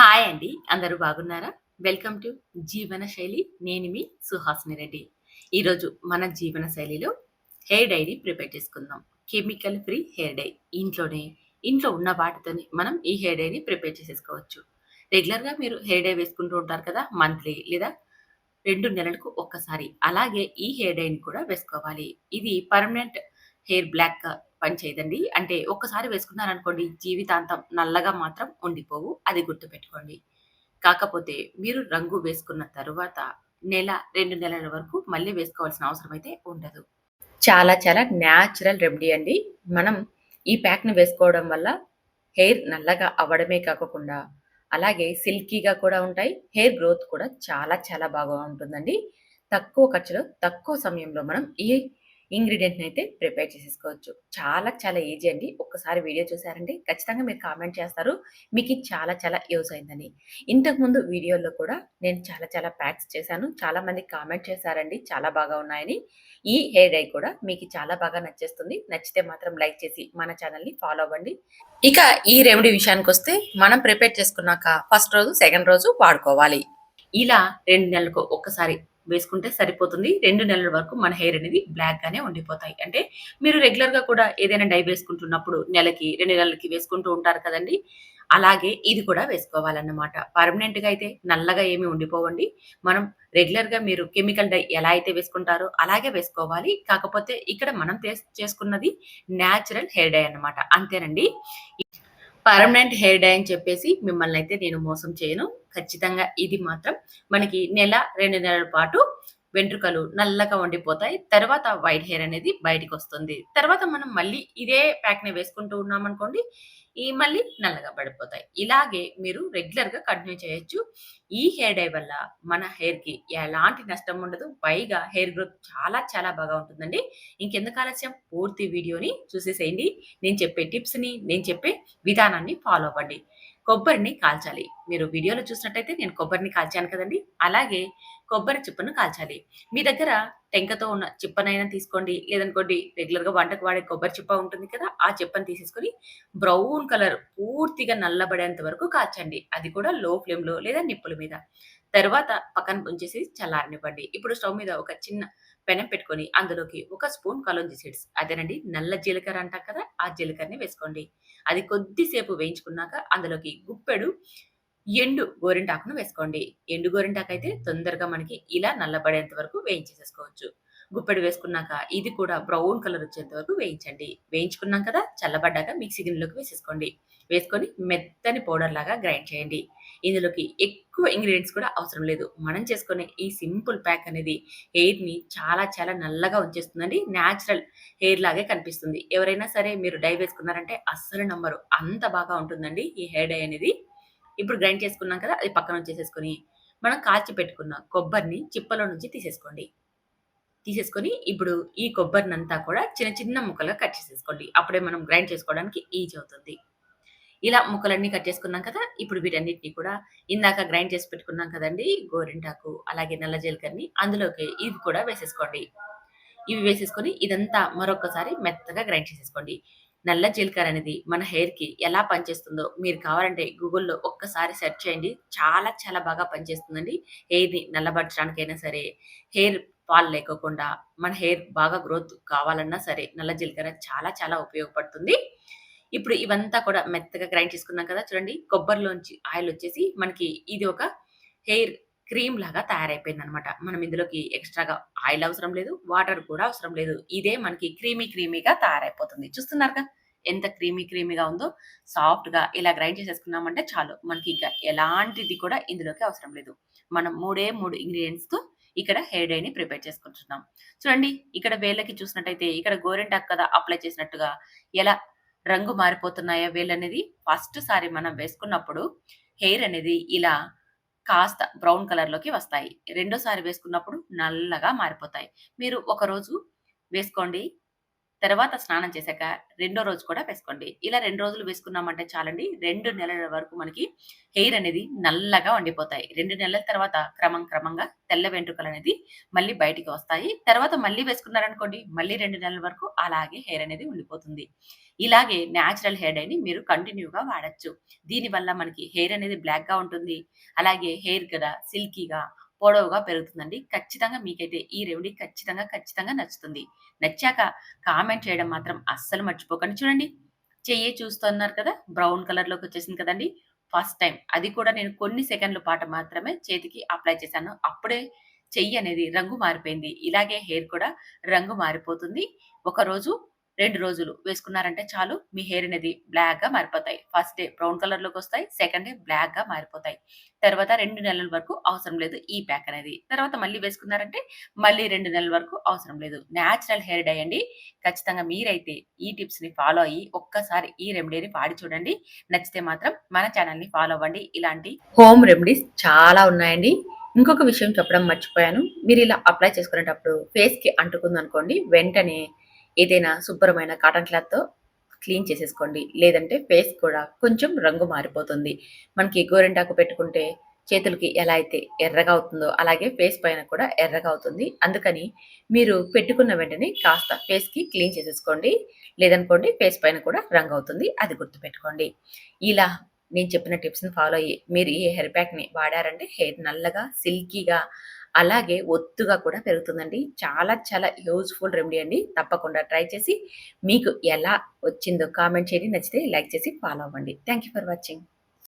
Hi అండి. అందరూ బాగున్నారా? వెల్కమ్ టు జీవన శైలి. నేను మీ సుహాసిని రెడ్డి. ఈరోజు మన జీవన శైలిలో హెయిర్ డైని ప్రిపేర్ చేసుకుందాం. Chemical free hair dye. ఇంట్లోనే ఇంట్లో ఉన్న వాటితోనే మనం ఈ హెయిర్ డైని ప్రిపేర్ చేసేసుకోవచ్చు. రెగ్యులర్గా మీరు హెయిర్ డై వేసుకుంటూ ఉంటారు కదా మంత్లీ లేదా రెండు నెలలకు ఒక్కసారి. అలాగే ఈ హెయిర్ డైని కూడా వేసుకోవాలి. ఇది పర్మనెంట్ హెయిర్ పని పనిచేయదండి అంటే ఒక్కసారి వేసుకున్నారనుకోండి జీవితాంతం నల్లగా మాత్రం ఉండిపోవు. అది గుర్తుపెట్టుకోండి. కాకపోతే మీరు రంగు వేసుకున్న తరువాత నెల రెండు నెలల వరకు మళ్ళీ వేసుకోవాల్సిన అవసరం అయితే ఉండదు. చాలా చాలా న్యాచురల్ రెమెడీ అండి. మనం ఈ ప్యాక్ని వేసుకోవడం వల్ల హెయిర్ నల్లగా అవ్వడమే కాకుండా అలాగే సిల్కీగా కూడా ఉంటాయి. హెయిర్ గ్రోత్ కూడా చాలా చాలా బాగా ఉంటుందండి. తక్కువ ఖర్చులో తక్కువ సమయంలో మనం ఈ ఇంగ్రీడియంట్ని అయితే ప్రిపేర్ చేసేసుకోవచ్చు. చాలా చాలా ఈజీ అండి. ఒక్కసారి వీడియో చూసారంటే ఖచ్చితంగా మీరు కామెంట్ చేస్తారు. మీకు చాలా చాలా యూజ్ అయిందని. ఇంతకుముందు వీడియోలో కూడా నేను చాలా చాలా ప్యాక్స్ చేశాను. చాలా మంది కామెంట్ చేశారండి. చాలా బాగా ఉన్నాయని. ఈ హెయిర్ డై కూడా మీకు చాలా బాగా నచ్చేస్తుంది. నచ్చితే మాత్రం లైక్ చేసి మన ఛానల్ని ఫాలో అవ్వండి. ఇక ఈ రెమెడీ విషయానికి వస్తే మనం ప్రిపేర్ చేసుకున్నాక ఫస్ట్ రోజు సెకండ్ రోజు వాడుకోవాలి. ఇలా రెండు నెలలకు ఒక్కసారి వేసుకుంటే సరిపోతుంది. రెండు నెలల వరకు మన హెయిర్ అనేది బ్లాక్గానే ఉండిపోతాయి. అంటే మీరు రెగ్యులర్గా కూడా ఏదైనా డై వేసుకుంటున్నప్పుడు నెలకి రెండు నెలలకి వేసుకుంటూ ఉంటారు కదండి. అలాగే ఇది కూడా వేసుకోవాలన్నమాట. పర్మనెంట్గా అయితే నల్లగా ఏమి ఉండిపోవండి. మనం రెగ్యులర్గా మీరు కెమికల్ డై ఎలా అయితే వేసుకుంటారో అలాగే వేసుకోవాలి. కాకపోతే ఇక్కడ మనం చేస్- చేసుకున్నది న్యాచురల్ హెయిర్ డై అన్నమాట. అంతేనండి. పర్మనెంట్ హెయిర్ డై అని చెప్పేసి మిమ్మల్ని అయితే నేను మోసం చేయను. ఖచ్చితంగా ఇది మాత్రం మనకి నెల రెండు నెలల పాటు వెంట్రుకలు నల్లగా ఉండిపోతాయి. తర్వాత వైట్ హెయిర్ అనేది బయటికి వస్తుంది. తర్వాత మనం మళ్ళీ ఇదే ప్యాక్ని వేసుకుంటూ ఉన్నాం అనుకోండి ఈ మళ్ళీ నల్లగా పడిపోతాయి. ఇలాగే మీరు రెగ్యులర్గా కంటిన్యూ చేయొచ్చు. ఈ హెయిర్ డై వల్ల మన హెయిర్కి ఎలాంటి నష్టం ఉండదు. పైగా హెయిర్ గ్రోత్ చాలా చాలా బాగా ఉంటుందండి. ఇంకెందుకు ఆలస్యం? పూర్తి వీడియోని చూసేసేయండి. నేను చెప్పే టిప్స్ని నేను చెప్పే విధానాన్ని ఫాలో అవ్వండి. కొబ్బరిని కాల్చాలి. మీరు వీడియోలో చూసినట్టయితే నేను కొబ్బరిని కాల్చాను కదండి. అలాగే కొబ్బరి చిప్పను కాల్చాలి. మీ దగ్గర టెంకతో ఉన్న చిప్పనైనా తీసుకోండి. లేదనుకోండి రెగ్యులర్గా వంటకు వాడే కొబ్బరి చిప్ప ఉంటుంది కదా ఆ చిప్పని తీసేసుకొని బ్రౌన్ కలర్ పూర్తిగా నల్లబడేంత వరకు కాచండి. అది కూడా లో ఫ్లేమ్లో లేదా నిప్పుల మీద. తర్వాత పక్కన ఉంచేసి చల్లారనివ్వండి. ఇప్పుడు స్టవ్ మీద ఒక చిన్న పెనం పెట్టుకొని అందులోకి ఒక స్పూన్ కలోంజి సీడ్స్. అదేనండి నల్ల జీలకర్ర అంటాం కదా ఆ జీలకర్రని వేసుకోండి. అది కొద్దిసేపు వేయించుకున్నాక అందులోకి గుప్పెడు ఎండు గోరింటాకును వేసుకోండి. ఎండు గోరింటాకు అయితే తొందరగా మనకి ఇలా నల్లబడేంత వరకు వేయించేసేసుకోవచ్చు. గుప్పెడు వేసుకున్నాక ఇది కూడా బ్రౌన్ కలర్ వచ్చేంత వరకు వేయించండి. వేయించుకున్నాం కదా చల్లబడ్డాక మిక్సీ గిన్నెలోకి వేసేసుకోండి. వేసుకొని మెత్తని పౌడర్ లాగా గ్రైండ్ చేయండి. ఇందులోకి ఎక్కువ ఇంగ్రీడియంట్స్ కూడా అవసరం లేదు. మనం చేసుకునే ఈ సింపుల్ ప్యాక్ అనేది హెయిర్ని చాలా చాలా నల్లగా ఉంచేస్తుందండి. న్యాచురల్ హెయిర్ లాగే కనిపిస్తుంది. ఎవరైనా సరే మీరు డై వేసుకున్నారంటే అస్సలు నమ్మరు. అంత బాగా ఉంటుందండి ఈ హెయిర్ డై అనేది. ఇప్పుడు గ్రైండ్ చేసుకున్నాం కదా అది పక్కన వచ్చేసేసుకొని మనం కాల్చి పెట్టుకున్న కొబ్బరిని చిప్పలో నుంచి తీసేసుకోండి. తీసేసుకొని ఇప్పుడు ఈ కొబ్బరినంతా కూడా చిన్న చిన్న ముక్కలుగా కట్ చేసేసుకోండి. అప్పుడే మనం గ్రైండ్ చేసుకోవడానికి ఈజీ అవుతుంది. ఇలా ముక్కలన్నీ కట్ చేసుకున్నాం కదా ఇప్పుడు వీటన్నిటిని కూడా ఇందాక గ్రైండ్ చేసి పెట్టుకున్నాం కదండి గోరింటాకు అలాగే నల్ల జీలకర్రని అందులోకి ఇవి కూడా వేసేసుకోండి. ఇవి వేసేసుకొని ఇదంతా మరొకసారి మెత్తగా గ్రైండ్ చేసేసుకోండి. నల్ల జీలకర్ర అనేది మన హెయిర్కి ఎలా పనిచేస్తుందో మీరు కావాలంటే గూగుల్లో ఒక్కసారి సెర్చ్ చేయండి. చాలా చాలా బాగా పనిచేస్తుందండి. హెయిర్ని నల్లబరచడానికైనా సరే హెయిర్ ఫాల్ లేకోకుండా మన హెయిర్ బాగా గ్రోత్ కావాలన్నా సరే నల్ల జీలకర్ర చాలా చాలా ఉపయోగపడుతుంది. ఇప్పుడు ఇవంతా కూడా మెత్తగా గ్రైండ్ చేసుకున్నాం కదా చూడండి. కొబ్బరిలోంచి ఆయిల్ వచ్చేసి మనకి ఇది ఒక హెయిర్ క్రీమ్ లాగా తయారైపోయింది అనమాట మనం ఇందులోకి ఎక్స్ట్రాగా ఆయిల్ అవసరం లేదు వాటర్ కూడా అవసరం లేదు. ఇదే మనకి క్రీమీ క్రీమీగా తయారైపోతుంది. చూస్తున్నారుగా? ఎంత క్రీమీ క్రీమీగా ఉందో. సాఫ్ట్గా ఇలా గ్రైండ్ చేసేసుకున్నామంటే చాలు. మనకి ఇంకా ఎలాంటిది కూడా ఇందులోకి అవసరం లేదు. మనం మూడే మూడు ఇంగ్రీడియంట్స్తో ఇక్కడ హెయిర్ డైని ప్రిపేర్ చేసుకుంటున్నాం. చూడండి ఇక్కడ వేళ్ళకి చూసినట్టయితే ఇక్కడ గోరెంటాకు కదా అప్లై చేసినట్టుగా ఎలా రంగు మారిపోతున్నాయో వేళ్ళు అనేది ఫస్ట్ సారి మనం వేసుకున్నప్పుడు హెయిర్ అనేది ఇలా కాస్త బ్రౌన్ కలర్లోకి వస్తాయి. రెండోసారి వేసుకున్నప్పుడు నల్లగా మారిపోతాయి. మీరు ఒకరోజు వేసుకోండి. తర్వాత స్నానం చేశాక రెండో రోజు కూడా వేసుకోండి. ఇలా రెండు రోజులు వేసుకున్నామంటే చాలండి. రెండు నెలల వరకు మనకి హెయిర్ అనేది నల్లగా ఉండిపోతాయి. రెండు నెలల తర్వాత క్రమం క్రమంగా తెల్ల వెంట్రుకలు అనేది మళ్ళీ బయటికి వస్తాయి. తర్వాత మళ్ళీ వేసుకున్నారనుకోండి మళ్ళీ రెండు నెలల వరకు అలాగే హెయిర్ అనేది ఉండిపోతుంది. ఇలాగే న్యాచురల్ హెయిర్ డైని మీరు కంటిన్యూగా వాడొచ్చు. దీనివల్ల మనకి హెయిర్ అనేది బ్లాక్‌గా ఉంటుంది. అలాగే హెయిర్ కదా సిల్కీగా, పొడవుగా పెరుగుతుందండి. ఖచ్చితంగా మీకైతే ఈ రెమెడీ ఖచ్చితంగా, ఖచ్చితంగా నచ్చుతుంది. నచ్చాక కామెంట్ చేయడం మాత్రం అస్సలు మర్చిపోకండి. చూడండి చెయ్యి చూస్తున్నారు కదా! బ్రౌన్ కలర్‌లోకి వచ్చేసింది కదండీ! ఫస్ట్ టైం అది కూడా నేను కొన్ని సెకండ్ల పాటు మాత్రమే చేతికి అప్లై చేశాను. అప్పుడే చెయ్యి అనేది రంగు మారిపోయింది. ఇలాగే హెయిర్ కూడా రంగు మారిపోతుంది. ఒకరోజు, రెండు రోజులు వేసుకున్నారంటే చాలు మీ హెయిర్ అనేది బ్లాక్‌గా మారిపోతాయి. ఫస్ట్ డే బ్రౌన్ కలర్‌లోకొస్తాయి. సెకండ్ డే బ్లాక్‌గా మారిపోతాయి. తర్వాత రెండు నెలల వరకు అవసరం లేదు ఈ ప్యాక్ అనేది. తర్వాత మళ్ళీ వేసుకున్నారంటే మళ్ళీ రెండు నెలల వరకు అవసరం లేదు. న్యాచురల్ హెయిర్ డై అండి. ఖచ్చితంగా మీరైతే ఈ టిప్స్‌ని ఫాలో అయ్యి ఒక్కసారి ఈ రెమెడీని వాడి చూడండి. నచ్చితే మాత్రం మన ఛానల్ని ఫాలో అవ్వండి. ఇలాంటి హోమ్ రెమెడీస్ చాలా ఉన్నాయండి. ఇంకొక విషయం చెప్పడం మర్చిపోయాను. మీరు ఇలా అప్లై చేసుకునేటప్పుడు ఫేస్‌కి అంటుకుందనుకోండి వెంటనే ఏదైనా శుభ్రమైన కాటన్ క్లాత్‌తో క్లీన్ చేసేసుకోండి. లేదంటే ఫేస్ కూడా కొంచెం రంగు మారిపోతుంది. మనకి గోరింటాకు పెట్టుకుంటే చేతులకి ఎలా అయితే ఎర్రగా అవుతుందో అలాగే ఫేస్ పైన కూడా ఎర్రగా అవుతుంది. అందుకని మీరు పెట్టుకున్న వెంటనే కాస్త ఫేస్‌కి క్లీన్ చేసేసుకోండి. లేదనుకోండి ఫేస్ పైన కూడా రంగు అవుతుంది. అది గుర్తుపెట్టుకోండి. ఇలా నేను చెప్పిన టిప్స్‌ని ఫాలో అయ్యి మీరు ఈ హెయిర్ ప్యాక్‌ని వాడారంటే హెయిర్ నల్లగా, సిల్కీగా అలాగే ఒత్తుగా కూడా పెరుగుతుందండి. చాలా చాలా యూజ్‌ఫుల్ రెమెడీ అండి. తప్పకుండా ట్రై చేసి మీకు ఎలా వచ్చిందో కామెంట్ చేయండి. నచ్చితే లైక్ చేసి ఫాలో అవ్వండి. Thank you for watching.